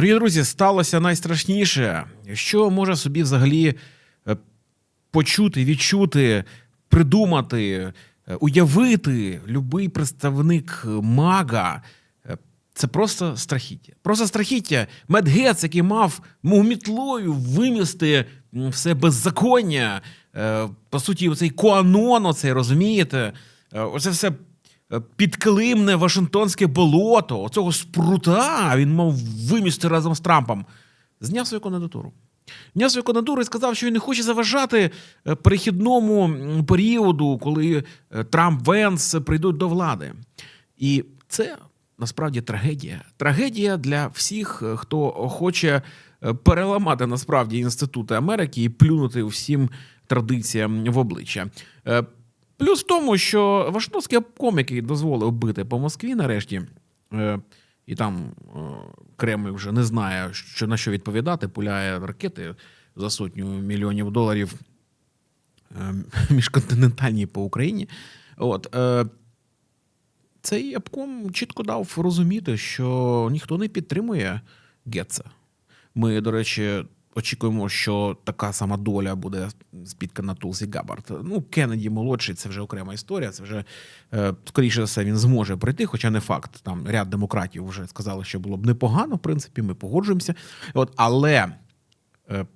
Дорогі друзі, сталося найстрашніше. Що може собі взагалі е, почути, відчути, придумати, е, уявити любий представник мага? Е, Це просто страхіття. Просто страхіття. Медгец, який мав мов мітлою вимісти все беззаконня. По суті, оцей коанон, оцей, розумієте? Оце все е, підкилимне Вашингтонське болото, оцього спрута він мав вимісти разом з Трампом. Зняв свою кандидатуру. Зняв свою кандидатуру і сказав, що він не хоче заважати е, перехідному періоду, коли е, Трамп Венс прийдуть до влади. І це насправді трагедія. Трагедія для всіх, хто хоче переламати насправді інститути Америки і плюнути всім традиціям в обличчя. Плюс в тому, що Вашингтонський обком, який дозволив бити по Москві нарешті, е, і там е, Кремль вже не знає, що на що відповідати, пуляє ракети за сотню мільйонів доларів е, міжконтинентальні по Україні. От, е, цей обком чітко дав розуміти, що ніхто не підтримує Гетца. Ми, до речі, очікуємо, що така сама доля буде спіткана Тулсі Габард. Ну, Кеннеді молодший, це вже окрема історія. Це вже е, скоріше за все він зможе прийти, хоча не факт. Там ряд демократів вже сказали, що було б непогано. В принципі, ми погоджуємося. От, але е,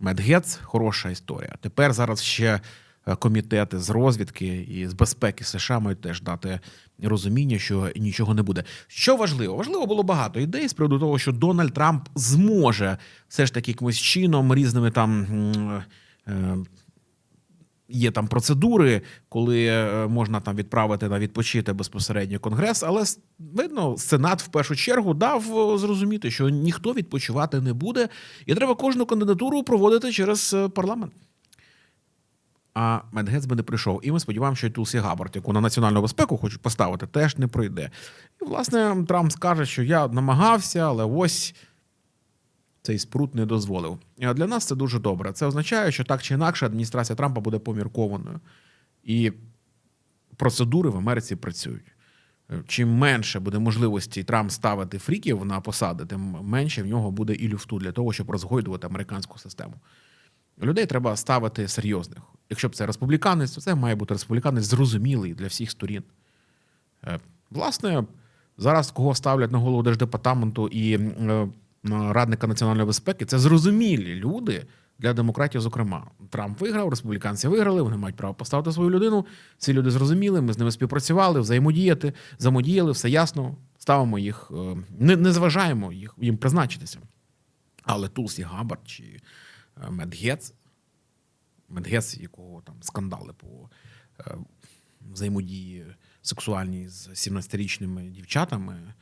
Медгец хороша історія. Тепер зараз ще комітети з розвідки і з безпеки США мають теж дати розуміння, що нічого не буде. Що важливо? Важливо було багато ідей з приводу того, що Дональд Трамп зможе все ж таки якимось чином різними там. е, Є там процедури, коли е, можна там відправити на відпочити безпосередньо конгрес, але видно, сенат в першу чергу дав е, зрозуміти, що ніхто відпочивати не буде, і треба кожну кандидатуру проводити через е, парламент. А Медгец би не прийшов. І ми сподіваємося, що Тулсі Габард, яку на національну безпеку хочуть поставити, теж не пройде. І, власне, Трамп скаже, що я намагався, але ось цей спрут не дозволив. І для нас це дуже добре. Це означає, що так чи інакше адміністрація Трампа буде поміркованою. І процедури в Америці працюють. Чим менше буде можливості Трамп ставити фріків на посади, тим менше в нього буде і люфту для того, щоб розгойдувати американську систему. Людей треба ставити серйозних. Якщо б це республіканець, то це має бути республіканець зрозумілий для всіх сторін. Е, Власне, зараз кого ставлять на голову держдепартаменту і е, радника національної безпеки, це зрозумілі люди для демократів, зокрема. Трамп виграв, республіканці виграли, вони мають право поставити свою людину. Ці люди зрозуміли, ми з ними співпрацювали, взаємодіяти, взаємодіяли, все ясно. Ставимо їх, е, не, не зважаємо їх їм призначитися. Але Тулсі Габард чи Медгец, Медгец, якого там скандали по е, взаємодії сексуальній з 17-річними дівчатами,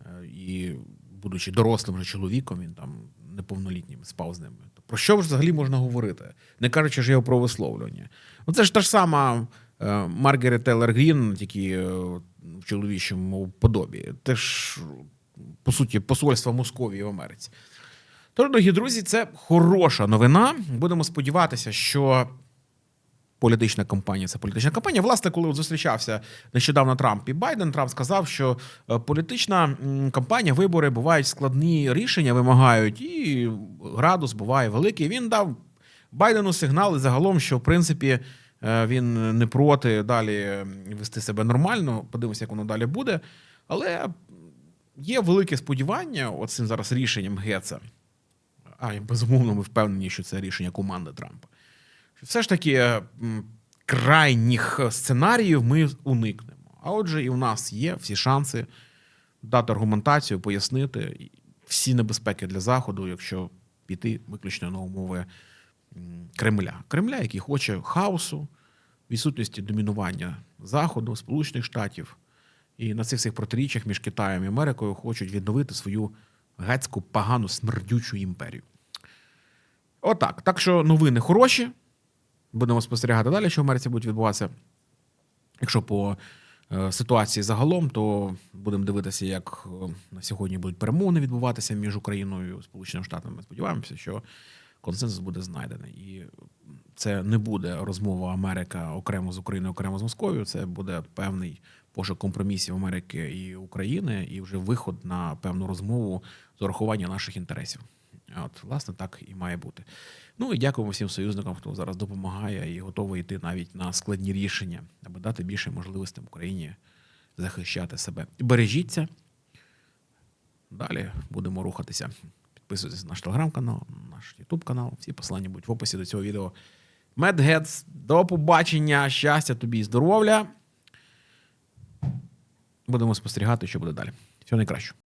е, і, будучи дорослим вже чоловіком, він там неповнолітнім спав з ними. Про що ж взагалі можна говорити? Не кажучи ж його про висловлювання. Ну, це ж та ж сама е, Маргарет Теллер Грін, тільки е, в чоловічому подобі. Це ж, по суті, посольство Московії в Америці. Тож, дорогі друзі, це хороша новина. Будемо сподіватися, що політична кампанія це політична кампанія. Власне, коли зустрічався нещодавно Трамп і Байден, Трамп сказав, що е, політична кампанія, вибори бувають складні рішення, вимагають, і градус буває великий. Він дав Байдену сигнал і загалом, що в принципі е, він не проти далі вести себе нормально. Подивимося, як воно далі буде. Але є велике сподівання оцим зараз рішенням Геца. А і, безумовно, ми впевнені, що це рішення команди Трампа. Все ж таки е, крайніх сценаріїв ми уникнемо. А отже, і в нас є всі шанси дати аргументацію, пояснити всі небезпеки для Заходу, якщо піти виключно на умови Кремля. Кремля, який хоче хаосу, відсутності домінування Заходу, Сполучених Штатів. І на цих всіх протиріччях між Китаєм і Америкою хочуть відновити свою гетську погану смердючу імперію. Отак. Так що новини хороші. Будемо спостерігати далі, що в Америці буде відбуватися. Якщо по е, ситуації загалом, то будемо дивитися, як е, на сьогодні будуть перемовини відбуватися між Україною і Сполученими Штатами. Ми сподіваємося, що консенсус буде знайдений. І це не буде розмова Америка окремо з Україною, окремо з Московією. Це буде певний пошук компромісів Америки і України, і вже виход на певну розмову з урахування наших інтересів. От, власне, так і має бути. Ну і дякуємо всім союзникам, хто зараз допомагає і готовий йти навіть на складні рішення, аби дати більше можливостей Україні захищати себе. Бережіться. Далі будемо рухатися. Підписуйтесь на наш телеграм-канал, на наш Ютуб канал. Всі посилання будуть в описі до цього відео. Медгец, до побачення, щастя тобі і здоров'я. Будемо спостерігати, що буде далі. Всього найкращого.